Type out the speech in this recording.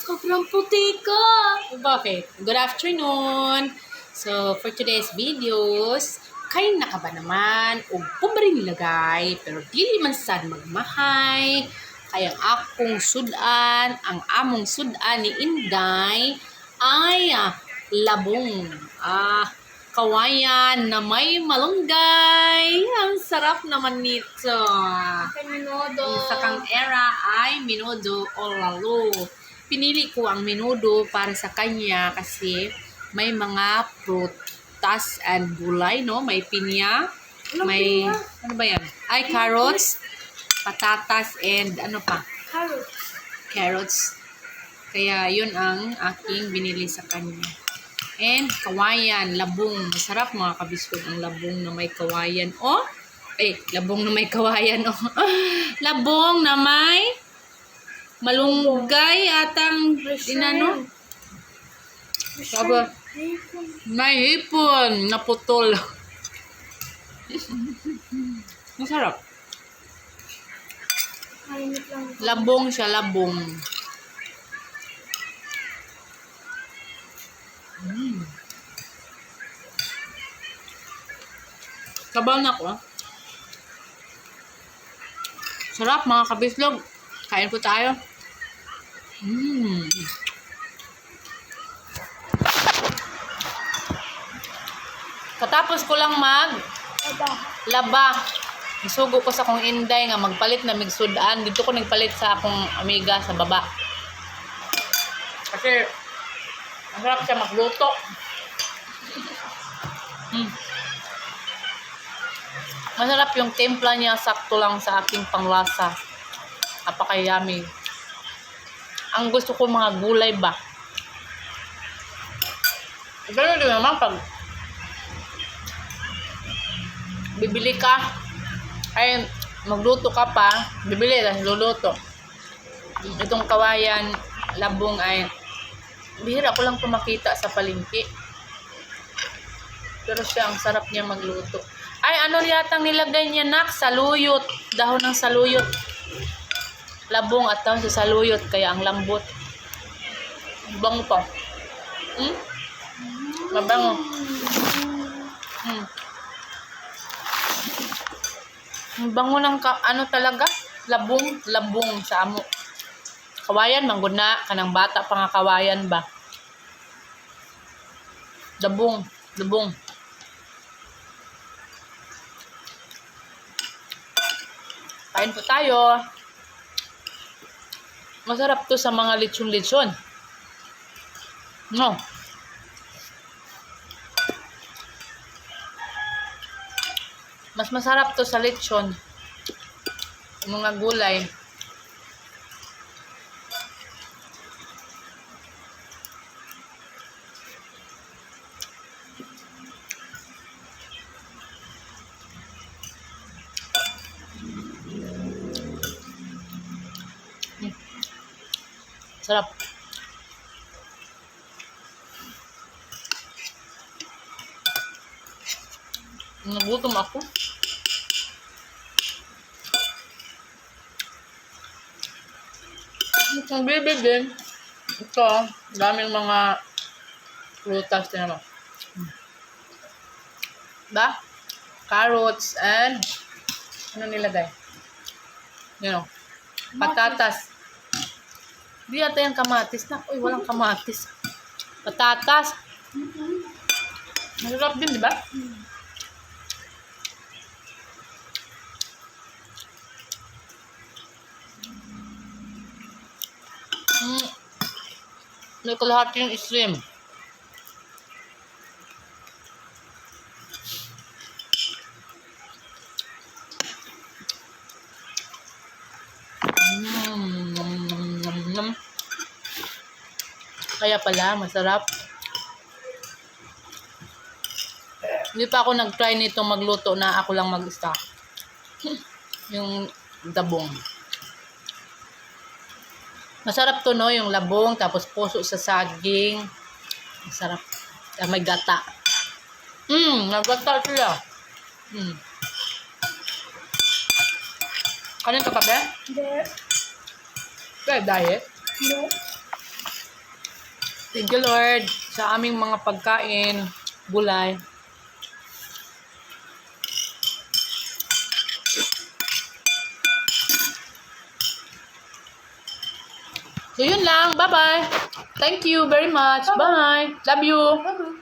Sobrang puti ka. Bakit? Good afternoon! So, for today's videos, kayo na ka ba naman? O pobre nilagay, pero dili man sad magmahay. Kaya ang akong sudan, ang among sudan ni Inday, ay ah, labong. Ah, kawayan na may malunggay. Ang sarap naman nito. Kaninodo. Sa kang era ay minudo o lalo. Pinili ko ang minudo para sa kanya kasi may mga prutas and gulay, no? May pinya, Anong may, pinya? ano ba yan? Ay, carrots, patatas, and ano pa? Carrots. Carrots. Kaya yun ang aking binili sa kanya. And kawayan, labong. Masarap mga kabiskwit ang labong na may kawayan. Oh, eh, labong na may kawayan. Oh. labong na may malunggay at ang inano. Sabi, may hipon na putol. Masarap. Labong siya, labong. Mm. Sabaw na ko. ah. Sarap mga kabislog. Kain po tayo. Mm. Katapos ko lang mag Aba. laba. Isugo ko sa akong inday nga magpalit na migsudan. Dito ko nagpalit sa akong amiga sa baba. Kasi masarap siya magluto. Mm. Masarap yung timpla niya, sakto lang sa aking panglasa. Napaka-yummy. Ang gusto ko mga gulay ba? Pero din naman pag bibili ka, ay magluto ka pa, bibili tapos luluto. Itong kawayan, labong ay bihira ko lang ito makita sa palengke. Pero siya, ang sarap niya magluto. Ay, ano yatang nilagay niya, nak? Saluyot. Dahon ng saluyot. Labong at dahon sa saluyot, kaya ang lambot. Bango pa. Hmm? Mabango. Hmm. Ang bango ng ka, ano talaga? Labong, labong sa amo. Kawayan, mangguna. Kanang bata pa nga kawayan ba? Dabong, dabong. Kain po tayo. Masarap to sa mga lechon-lechon. No. Mas masarap to sa lechon. Mga gulay. Sarap. Nagutom ako. Ang baby din. Ito, daming mga prutas din naman. Ba? Carrots and ano nilagay? Yun o. Patatas. Di yata yung kamatis na. Uy, walang kamatis. Patatas. Masarap din, di ba? Mm. May kalahati yung shrimp. Kaya pala, masarap. Hindi pa ako nag-try nito magluto na ako lang mag-stock. yung dabong. Masarap to no, yung labong, tapos puso sa saging. Masarap. Ah, may gata. Mmm, nagata sila. Mm. Kanin ka pa, be? Hindi. Be, diet? Hindi. Thank you, Lord, sa aming mga pagkain, gulay. So, yun lang. Bye-bye. Thank you very much. Bye. Love you. Bye-bye.